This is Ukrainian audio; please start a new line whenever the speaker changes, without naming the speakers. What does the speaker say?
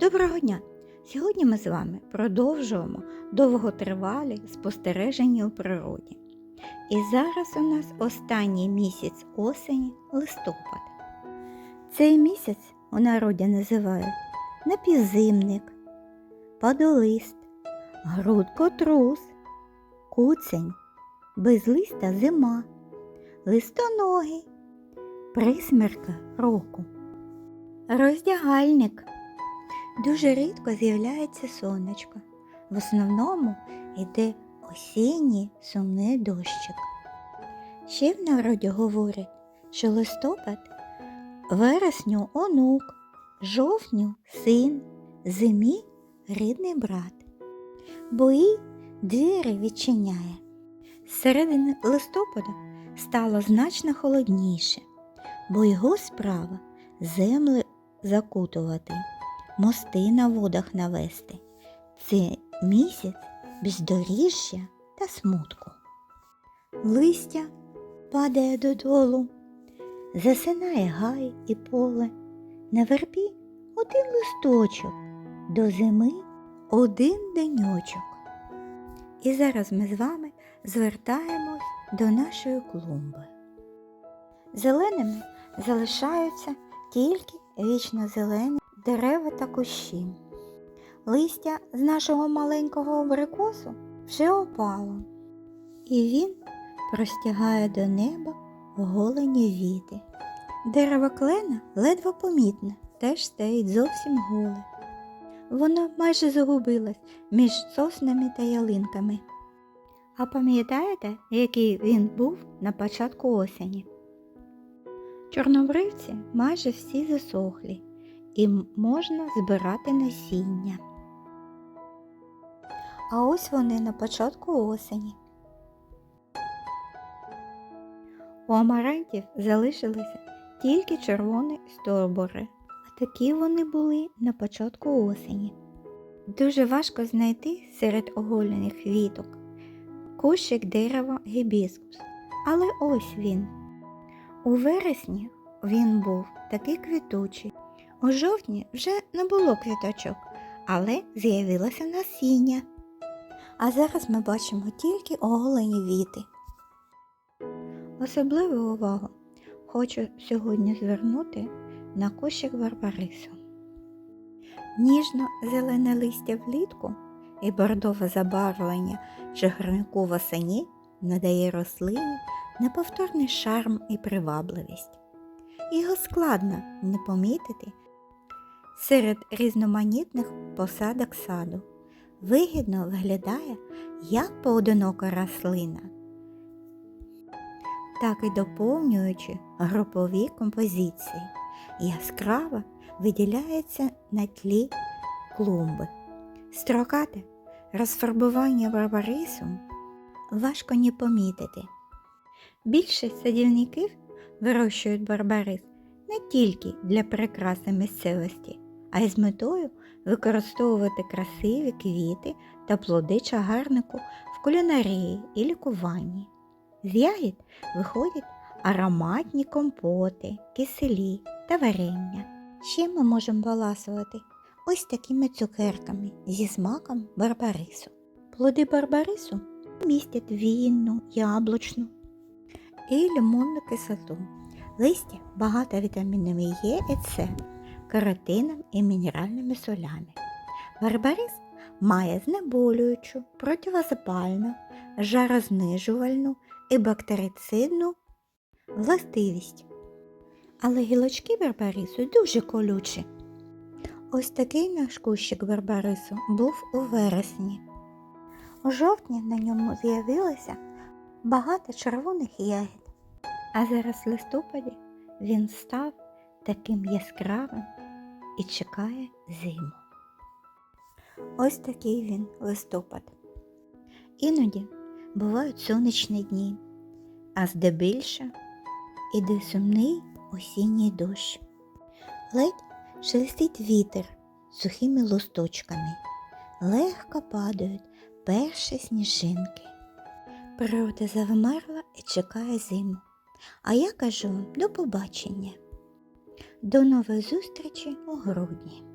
Доброго дня! Сьогодні ми з вами продовжуємо довготривалі спостереження у природі. І зараз у нас останній місяць осені листопад. Цей місяць у народі називають напівзимник, падолист, грудкотрус, куцень, безлиста зима, листоногий, присмерка року. Роздягальник. Дуже рідко з'являється сонечко. В основному йде осінній сумний дощик. Ще в народі говорять, що листопад вересню онук, жовтню син, зимі рідний брат. Бо і двері відчиняє. З середини листопада стало значно холодніше, бо його справа земли закутувати, мости на водах навести. Це місяць бездоріжжя та смутку. Листя падає додолу, засинає гай і поле. На вербі один листочок, до зими один деньочок. І зараз ми з вами звертаємось до нашої клумби. Зеленими залишаються тільки вічно зелені дерева та кущі. Листя з нашого маленького абрикосу вже опало, і він простягає до неба голені віти. Дерево клена ледве помітне, теж стоїть зовсім голе. Воно майже загубилось між соснами та ялинками. А пам'ятаєте, який він був на початку осені? Чорнобривці майже всі засохлі і можна збирати насіння. А ось вони на початку осені. У амарантів залишилися тільки червоні стовбури, а такі вони були на початку осені. Дуже важко знайти серед оголених квіток кущик дерева гібіскус, але ось він. У вересні він був такий квітучий. У жовтні вже не було квіточок, але з'явилося насіння. А зараз ми бачимо тільки оголені віти. Особливу увагу хочу сьогодні звернути на кущик барбарису. Ніжно-зелене листя влітку і бордове забарвлення чагарнику восені надає рослині неповторний шарм і привабливість. Його складно не помітити серед різноманітних посадок саду. Вигідно виглядає як поодинока рослина, так і доповнюючи групові композиції. Яскраво виділяється на тлі клумби. Строкате розфарбування барбарису важко не помітити. Більшість садівників вирощують барбарис не тільки для прикраси місцевості, а й з метою використовувати красиві квіти та плоди чагарнику в кулінарії і лікуванні. З ягід виходять ароматні компоти, киселі та варення. Ще ми можемо баласувати ось такими цукерками зі смаком барбарису. Плоди барбарису містять вінну, яблучну і лимонну кислоту. Листя багато вітамінами Е і С, каротином і мінеральними солями. Барбарис має знеболюючу, противозапальну, жарознижувальну і бактерицидну властивість. Але гілочки барбарису дуже колючі. Ось такий наш кущик барбарису був у вересні. У жовтні на ньому з'явилося багато червоних ягід, а зараз в листопаді він став таким яскравим і чекає зиму. Ось такий він листопад. Іноді бувають сонячні дні, а здебільше іде сумний осінній дощ. Ледь шелестить вітер сухими листочками, легко падають перші сніжинки. Природа завмерла і чекає зиму. А я кажу до побачення. До нових зустрічей у грудні.